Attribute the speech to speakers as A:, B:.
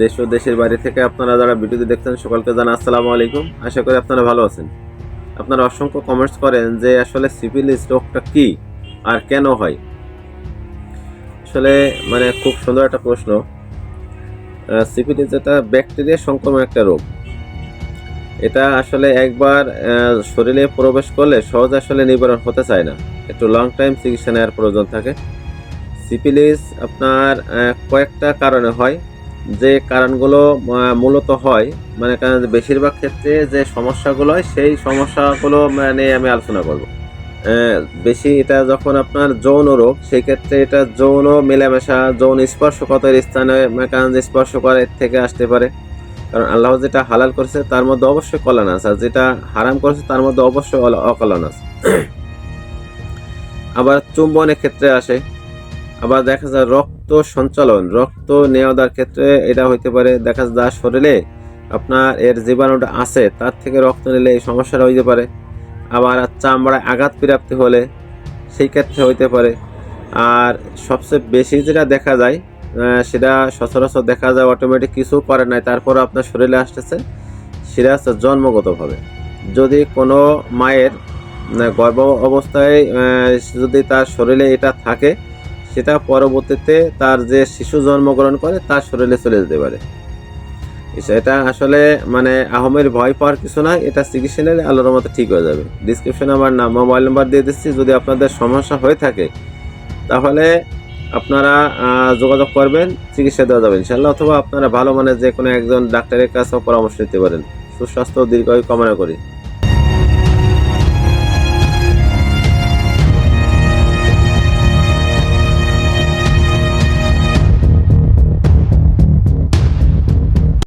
A: দেশ ও দেশের বাইরে থেকে আপনারা যারা ভিডিওটি দেখছেন, সকলকে জানা আসসালামু আলাইকুম। আশা করি আপনারা ভালো আছেন। আপনারা অসংখ্য কমেন্টস করেন যে আসলে সিপিলিস রোগটা কি আর কেন হয়। আসলে মানে খুব সুন্দর একটা প্রশ্ন। সিপিলিস এটা ব্যাকটেরিয়া সংক্রমণ একটা রোগ। এটা আসলে একবার শরীরে প্রবেশ করলে সহজ আসলে নিবারণ হতে চায় না। একটু লং টাইম চিকিৎসা নেওয়ার প্রয়োজন থাকে। সিপিলিস আপনার কয়েকটা কারণে হয়। যে কারণগুলো মূলত হয় মানে কারণ বেশিরভাগ ক্ষেত্রে যে সমস্যাগুলো হয়, সেই সমস্যাগুলো মানে আমি আলোচনা করব। বেশি এটা যখন আপনার যৌন রোগ, সেই ক্ষেত্রে এটা যৌন মেলামেশা, যৌন স্পর্শকতার স্থানে মানে কারণ স্পর্শ করে এর থেকে আসতে পারে। কারণ আল্লাহ যেটা হালাল করেছে, তার মধ্যে অবশ্যই কল্যাণ আছে, আর যেটা হারাম করেছে, তার মধ্যে অবশ্যই অকল্যাণ আছে। আবার চুম্বনের ক্ষেত্রে আসে আবার দেখা যায় রক্ত সঞ্চালন, রক্ত নেওয়া দেওয়ার ক্ষেত্রে এটা হইতে পারে, দেখা যায় শরীরে আপনার এর জীবাণুটা আছে, তার থেকে রক্ত নিলে এই সমস্যাটা হইতে পারে। আবার চামড়ায় আঘাত প্রাপ্তি হলে সেই ক্ষেত্রে হইতে পারে। আর সবচেয়ে বেশি যেটা দেখা যায় সেটা সচরাচর দেখা যায় অটোমেটিক কিছু করে নাই তারপর আপনার শরীরে আসতেছে, সেটা হচ্ছে জন্মগতভাবে। যদি কোনো মায়ের গর্ভ অবস্থায় যদি তার শরীরে এটা থাকে সেটা পরবর্তীতে তার যে শিশু জন্মগ্রহণ করে, তার শরীরে চলে যেতে পারে। এটা আসলে মানে আহমের ভয় পাওয়ার কিছু না এটা চিকিৎসা নিলে আল্লাহর মতো ঠিক হয়ে যাবে। ডিসক্রিপশনে আমার নাম মোবাইল নাম্বার দিয়ে দিচ্ছি, যদি আপনাদের সমস্যা হয়ে থাকে, তাহলে আপনারা যোগাযোগ করবেন, চিকিৎসা দেওয়া যাবে ইনশাল্লাহ অথবা আপনারা ভালো মানের যে কোনো একজন ডাক্তারের কাছেও পরামর্শ নিতে পারেন। সুস্বাস্থ্য দীর্ঘায়ু কামনা করি।